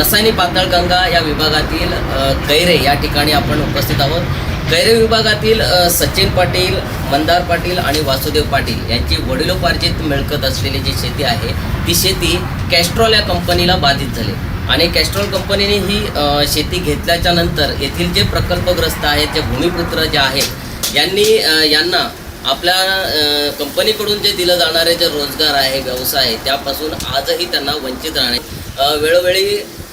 रसायनी पातळगंगा या विभागातील कैरे या ठिकाणी आपण उपस्थित आहोत. कैरे विभागातील सचिन पाटील मंदार पाटील आणि वासुदेव पाटील यांची वडिलोपार्जित मिळकत असलेली जी शेती आहे ती शेती कॅस्ट्रॉल या कंपनीला बाधित झाली. आणि कॅस्ट्रॉल कंपनीने ही शेती घेतल्याच्या नंतर येथील जे प्रकल्पग्रस्त आहेत जे भूमिपुत्र जे आहेत यांनी यांना आपल्या कंपनीकडून जे दिलं जाणारे जे रोजगार आहे व्यवसाय आहे त्यापासून आजही त्यांना वंचित राहणे. वेळोवेळी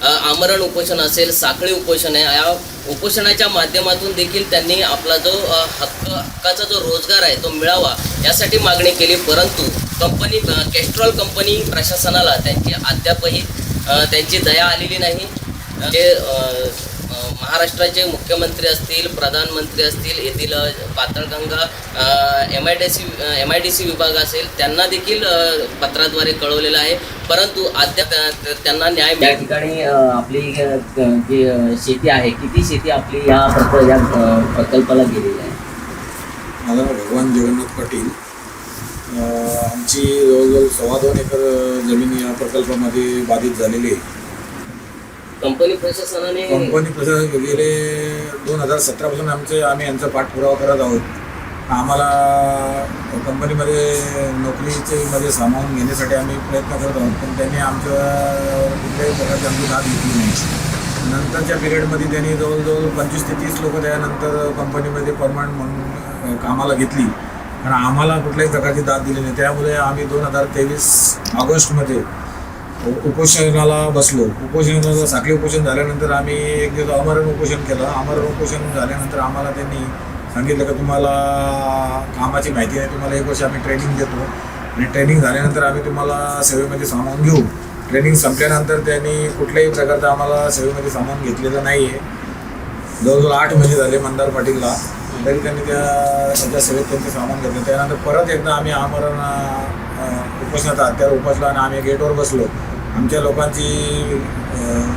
आमरण उपोषण असेल साखळी उपोषण आहे. या उपोषणाच्या माध्यमातून देखील त्यांनी आपला जो हक्क हक्काचा जो रोजगार आहे तो मिळावा यासाठी मागणी केली. परंतु कंपनी कॅस्ट्रॉल कंपनी प्रशासनाला त्यांची अद्यापही त्यांची दया आलेली नाही. जे महाराष्ट्राचे मुख्यमंत्री असतील प्रधानमंत्री असतील येथील Patalganga M I D C M I D C विभाग असेल त्यांना देखील पत्राद्वारे कळवलेलं आहे. परंतु अद्याप त्यांना न्याय या ठिकाणी आपली जी शेती आहे किती शेती आपली या प्रक या प्रकल्पाला गेलेली आहे? माझं नाव भगवान जगन्नाथ पाटील आमची जवळजवळ सव्वा दोन एकर जमीन या प्रकल्पामध्ये बाधित झालेली आहे. कंपनी प्रशासनाने कंपनी प्रशासन गेले दोन हजार सतरापासून आमचे आम्ही यांचा पाठपुरावा करत आहोत. आम्हाला कंपनीमध्ये नोकरीचे मध्ये सामावून घेण्यासाठी आम्ही प्रयत्न करत आहोत पण त्यांनी आमच्या कुठल्याही प्रकारची आमची दाद घेतली नाही. नंतरच्या पिरियडमध्ये त्यांनी जवळजवळ पंचवीस ते तीस लोक त्यानंतर कंपनीमध्ये परमनंट म्हणून कामाला घेतली. पण आम्हाला कुठल्याही प्रकारची दाद दिली नाही. त्यामुळे आम्ही दोन हजार तेवीस ऑगस्टमध्ये उपोषणाला बसलो. उपोषणाला साखळी उपोषण झाल्यानंतर आम्ही एक दिवस अमरण उपोषण केलं. अमरण उपोषण झाल्यानंतर आम्हाला त्यांनी सांगितलं की तुम्हाला कामाची माहिती नाही तुम्हाला एक वर्ष आम्ही ट्रेनिंग देतो. आणि ट्रेनिंग झाल्यानंतर आम्ही तुम्हाला सेवेमध्ये सामावून घेऊ. ट्रेनिंग संपल्यानंतर त्यांनी कुठल्याही प्रकारचं आम्हाला सेवेमध्ये सामावून घेतलेलं नाही आहे जवळजवळ आठ महिने झाले मंदार पाटीलला. तरी त्यांनी त्या त्याच्या सेवेत त्यांचे सामान घेतलं. त्यानंतर परत एकदा आम्ही आमरण अं, उपोषणाचा हत्यार उपोषला आणि आम्ही गेटवर बसलो. आमच्या लोकांची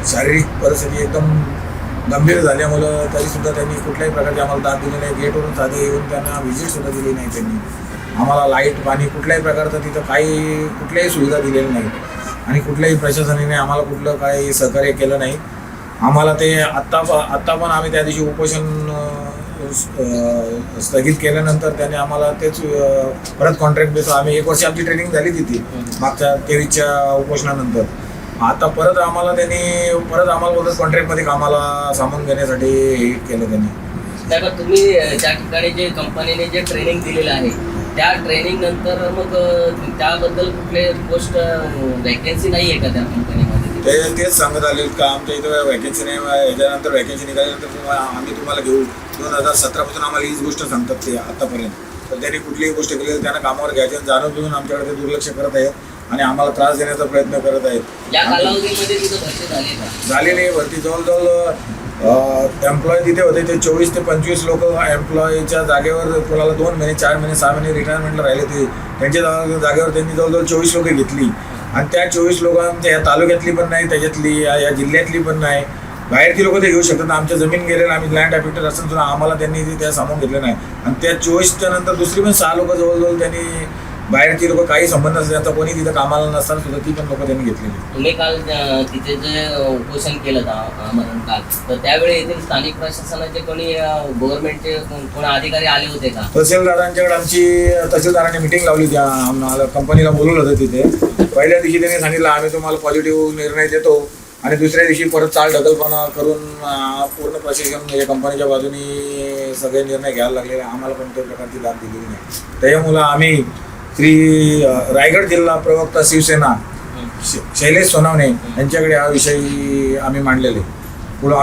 शारीरिक परिस्थिती एकदम गंभीर झाल्यामुळं तरीसुद्धा त्यांनी कुठल्याही प्रकारची आम्हाला दाद दिली नाही. गेटवरून साधे येऊन त्यांना व्हिजिटसुद्धा दिली नाही त्यांनी. आम्हाला लाइट पाणी कुठल्याही प्रकारचं तिथं काही कुठल्याही सुविधा दिलेली नाही आणि कुठल्याही प्रशासनाने आम्हाला कुठलं काही सहकार्य केलं नाही. आम्हाला ते आत्ता प- आत्ता पण आम्ही त्या दिवशी उपोषण स्थगित केल्यानंतर त्याने आम्हाला तेच परत कॉन्ट्रॅक्ट देतो. आम्ही एक वर्ष आमची ट्रेनिंग झाली तिथे मागच्या तेवीसच्या उपोषणानंतर. आता परत आम्हाला त्यांनी परत आम्हाला बोलतात कॉन्ट्रॅक्टमध्ये कामाला सामावून घेण्यासाठी हे केलं त्यांनी. नाही तुम्ही ज्या त्या ठिकाणी जे कंपनीने जे ट्रेनिंग दिलेलं आहे त्या ट्रेनिंग नंतर मग त्याबद्दल कुठले पोस्ट वॅकन्सी नाही आहे का त्या कंपनी ते तेच सांगत आले का आमच्या इथं वॅकेन्सी नाही याच्यानंतर वॅकेन्सी निघाल्यानंतर आम्ही तुम्हाला घेऊ. दोन हजार सतरापासून आम्हाला हीच गोष्ट सांगतात ते आतापर्यंत. तर त्यांनी कुठलीही गोष्ट केली तर त्यांना कामावर घ्यायचे आणि जाणून घेऊन आमच्याकडे ते दुर्लक्ष करत आहेत आणि आम्हाला त्रास देण्याचा प्रयत्न करत आहेत. झाली नाही भरती जवळजवळ एम्प्लॉय तिथे होते ते चोवीस ते पंचवीस लोक एम्प्लॉयच्या जागेवर कोणाला दोन महिने चार महिने सहा महिने रिटायरमेंटला राहिले ते. त्यांच्या जागेवर त्यांनी जवळजवळ चोवीस लोक घेतली. आणि त्या चोवीस लोक या तालुक्यातली पण नाही त्याच्यातली या जिल्ह्यातली पण नाही. बाहेरची लोक ते घेऊ शकतात आमच्या जमीन गेलेलं आम्ही लँड अफेक्टेड असून सुद्धा आम्हाला त्यांनी ते त्या सामावून घेतलं नाही. आणि त्या चोवीसच्या नंतर दुसरी पण सहा लोक जवळजवळ त्यांनी बाहेरची लोक काही संबंध नसते त्यांचा कोणी तिथं कामाला नसताना सुद्धा ती पण लोक त्यांनी घेतलेली तुम्ही काल तिथे जे उपोषण केलं होतं आमरण काल तर त्यावेळी येथील स्थानिक प्रशासनाचे कोणी गव्हर्नमेंटचे कोणी अधिकारी आले होते का? तहसीलदारांच्याकडे आमची तहसीलदारांनी मिटिंग लावली त्या आम्हाला कंपनीला बोलवलं होतं तिथे. पहिल्या दिवशी त्यांनी सांगितलं आम्ही तुम्हाला पॉझिटिव्ह निर्णय देतो आणि दुसऱ्या दिवशी परत चाल ढकलपणा करून पूर्ण प्रशासन या कंपनीच्या बाजूनी सगळे निर्णय घ्यायला लागलेले. आम्हाला कोणत्याही प्रकारची दाद दिलेली नाही. त्याच्यामुळं आम्ही श्री रायगड जिल्हा प्रवक्ता शिवसेना शैलेश सोनावणे यांच्याकडे हा विषय आम्ही मांडलेले. पुढं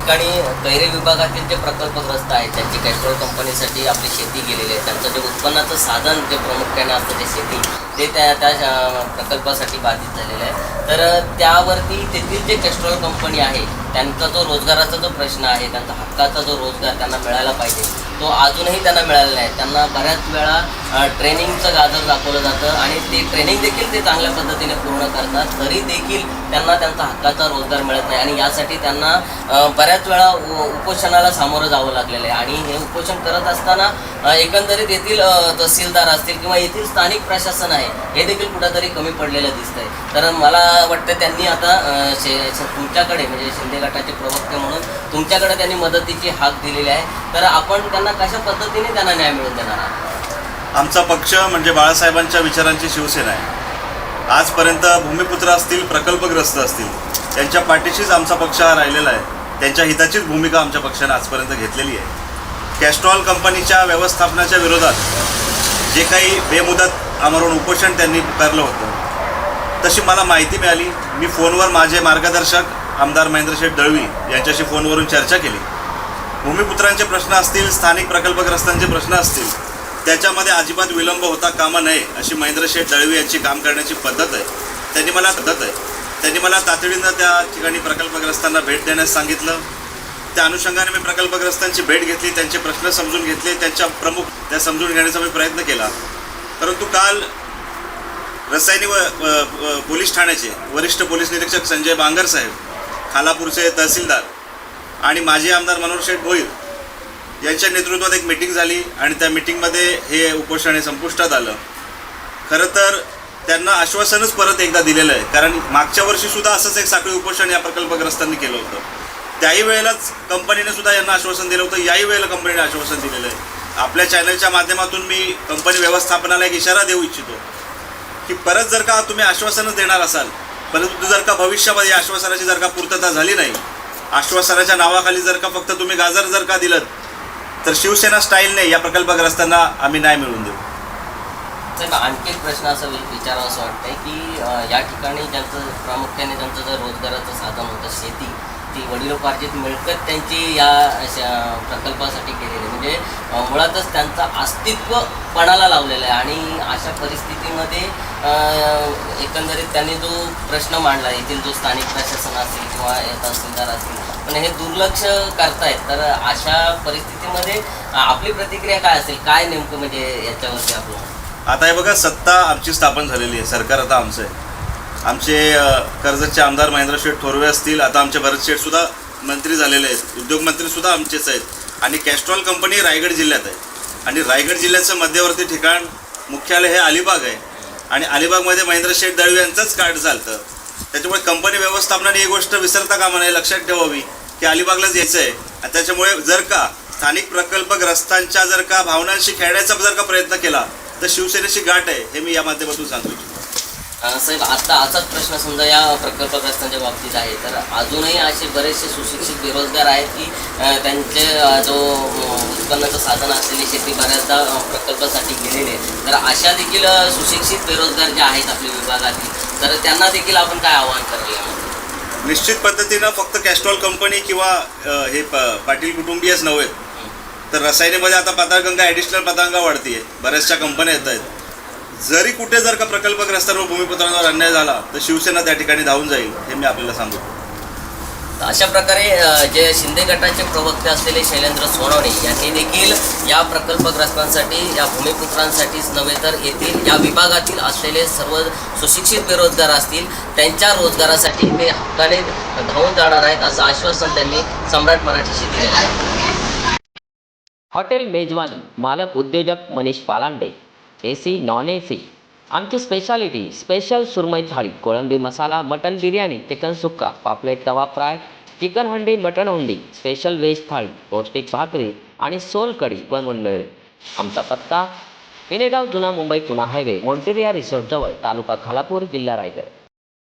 ठिकाणी कैरे विभागातील जे प्रकल्पग्रस्त आहेत त्यांची कॅस्ट्रॉल कंपनीसाठी आपली शेती गेलेली आहे. त्यांचं जे उत्पन्नाचं साधन जे प्रामुख्याने असतं ते शेती ते त्या त्या प्रकल्पासाठी बाधित झालेलं आहे. तर त्यावरती तेथील जे कॅस्ट्रॉल कंपनी आहे त्यांचा जो रोजगाराचा जो प्रश्न आहे त्यांचा हक्काचा जो रोजगार त्यांना मिळायला पाहिजे तो अजूनही त्यांना मिळालेला नाही. त्यांना बऱ्याच वेळा ट्रेनिंगचं गाजर दाखवलं जातं आणि ते ट्रेनिंग देखील ते चांगल्या पद्धतीने पूर्ण करतात. तरी देखील त्यांना त्यांचा हक्काचा रोजगार मिळत नाही आणि यासाठी त्यांना बऱ्याच वेळा उपोषणाला सामोरं जावं लागलेलं आहे. आणि हे उपोषण करत असताना एकंदरीत येथील तहसीलदार असतील किंवा येथील स्थानिक प्रशासन आहे हे देखील कुठंतरी कमी पडलेलं दिसतंय. तर मला वाटतं त्यांनी आता शे तुमच्याकडे म्हणजे शिंदे गटाचे प्रवक्ते म्हणून तुमच्याकडे त्यांनी मदतीची हाक दिलेली आहे. तर आपण त्यांना कशा पद्धतीने त्यांना न्याय मिळून देणार आमचा पक्ष म्हणजे बाळासाहेबांच्या विचारांची शिवसेना आहे. आजपर्यंत भूमिपुत्र असतील प्रकल्पग्रस्त असतील त्यांच्या पाठीशीच आमचा पक्ष हा राहिलेला आहे. त्यांच्या हिताचीच भूमिका आमच्या पक्षाने आजपर्यंत घेतलेली आहे. कॅस्ट्रॉल कंपनीच्या व्यवस्थापनाच्या विरोधात जे काही बेमुदत आमरण उपोषण त्यांनी पुकारलं होतं तशी मला माहिती मिळाली. मी फोनवर माझे मार्गदर्शक आमदार महेंद्र शेठ दळवी यांच्याशी फोनवरून चर्चा केली. भूमिपुत्रांचे प्रश्न असतील स्थानिक प्रकल्पग्रस्तांचे प्रश्न असतील त्याच्यामध्ये अजिबात विलंब होता कामा नये अशी महेंद्र शेठ दळवी यांची काम करण्याची पद्धत आहे. त्यांनी मला पद्धत आहे. त्यांनी मला तातडीनं त्या ठिकाणी प्रकल्पग्रस्तांना भेट देण्यास सांगितलं. त्या अनुषंगाने मी प्रकल्पग्रस्तांची भेट घेतली त्यांचे प्रश्न समजून घेतले त्यांच्या प्रमुख त्या समजून घेण्याचा मी प्रयत्न केला. परंतु काल रसायनी व व- पोलीस ठाण्याचे वरिष्ठ पोलीस निरीक्षक संजय बांगर साहेब खालापूरचे तहसीलदार आणि माजी आमदार मनोहर शेठ भोईर यांच्या नेतृत्वात एक मिटिंग झाली आणि त्या मिटिंगमध्ये हे उपोषण हे संपुष्टात आलं. खरं तर त्यांना आश्वासनच परत एकदा दिलेलं आहे. कारण मागच्या वर्षीसुद्धा असंच एक साखळी उपोषण या प्रकल्पग्रस्तांनी केलं होतं. त्याही वेळेलाच कंपनीने सुद्धा यांना आश्वासन दिलं होतं. याही वेळेला कंपनीने आश्वासन दिलेलं आहे. आपल्या चॅनलच्या माध्यमातून मी कंपनी व्यवस्थापनाला एक इशारा देऊ इच्छितो की परत जर का तुम्ही आश्वासनच देणार असाल परंतु जर का भविष्यामध्ये या आश्वासनाची जर का पूर्तता झाली नाही आश्वासनाच्या नावाखाली जर का फक्त तुम्ही गाजर जर का दिलं तर शिवसेना स्टाईलने या प्रकल्पग्रस्तांना आम्ही न्याय मिळवून देऊ. आणखी एक प्रश्न असं वि- विचारावं असं वाटतंय की या ठिकाणी ज्यांचं प्रामुख्याने त्यांचं जर रोजगाराचं साधन होतं शेती ती वडिलोपार्जित मिळकत त्यांची या प्रकल्पासाठी केलेली. म्हणजे मुळातच त्यांचं अस्तित्व पणाला लावलेलं आहे. आणि अशा परिस्थितीमध्ये एकंदरीत त्यांनी जो प्रश्न मांडला येथील जो स्थानिक प्रशासन असेल किंवा तहसीलदार असतील पण हे दुर्लक्ष करतायत. तर अशा परिस्थितीमध्ये आपली प्रतिक्रिया काय असेल? काय नेमकं म्हणजे याच्यावरती आपलं? आता हे बघा सत्ता आमची स्थापन झालेली आहे. सरकार आता आमचं आहे. आमचे कर्जतचे आमदार महेंद्र शेठ थोरवे असतील. आता आमचे भरत शेठसुद्धा मंत्री झालेले आहेत. उद्योगमंत्रीसुद्धा आमचेच आहेत. आणि कॅस्ट्रॉल कंपनी रायगड जिल्ह्यात आहे. आणि रायगड जिल्ह्याचं मध्यवर्ती ठिकाण मुख्यालय हे अलिबाग आहे. आणि अलिबागमध्ये महेंद्र शेठ दळवी यांचंच कार्ड चालतं. त्याच्यामुळे कंपनी व्यवस्थापनाने ही गोष्ट विसरता कामा नये लक्षात ठेवावी की अलिबागलाच यायचं आहे. आणि त्याच्यामुळे जर का स्थानिक प्रकल्पग्रस्तांच्या जर का भावनांशी खेळण्याचा जर का प्रयत्न केला तर शिवसेनेची गाठ आहे हे मी या माध्यमातून सांगू इच्छितो साहेब आता असाच प्रश्न समजा या प्रकल्पग्रस्तांच्या बाबतीत आहे तर अजूनही असे बरेचसे सुशिक्षित बेरोजगार आहेत की त्यांचे जो उत्पन्नाचं साधन असलेली शेती बऱ्याचदा प्रकल्पासाठी गेलेली आहे. तर अशा देखील सुशिक्षित बेरोजगार जे आहेत आपल्या विभागातील तर त्यांना देखील आपण काय आव्हान करायला निश्चित पद्धतीनं फक्त कॅस्ट्रॉल कंपनी किंवा हे प पाटील कुटुंबीयच नव्हे तर रसायनेमध्ये आता पताळगंगा ॲडिशनल पतंगा वाढतीये बऱ्याचशा कंपन्या येत आहेत जरी कुठे जर का प्रकल्पग्रस्तांवर भूमिपुत्रांवर अन्याय झाला तर शिवसेना त्या ठिकाणी धावून जाईल हे मी आपल्याला सांगतो. तर अशा प्रकारे जे शिंदे गटाचे प्रवक्ते असलेले शैलेंद्र सोनवणे यांनी देखील या प्रकल्पग्रस्तांसाठी या भूमिपुत्रांसाठीच नव्हे तर येथील या विभागातील असलेले सर्व सुशिक्षित बेरोजगार असतील त्यांच्या रोजगारासाठी ते हक्काने धावून जाणार आहेत असं आश्वासन त्यांनी सम्राट मराठीशी दिले आहे. हॉटेल मेजवानी मालक उद्योजक Manish Palande A C non A C आमची स्पेशालिटी स्पेशल सुरमई थाळी कोळंबी मसाला मटन बिर्याणी चिकन सुक्का पापलेट तवा फ्राय चिकन हंडी मटन हंडी स्पेशल व्हेज थाळी पौष्टिक भाकरी आणि सोल कढी बनवून मिळेल. आमचा पत्ता पिनेगाव जुना मुंबई पुणा हायवे मोंटेरिया रिसोर्टजवळ तालुका खालापूर जिल्हा रायगड.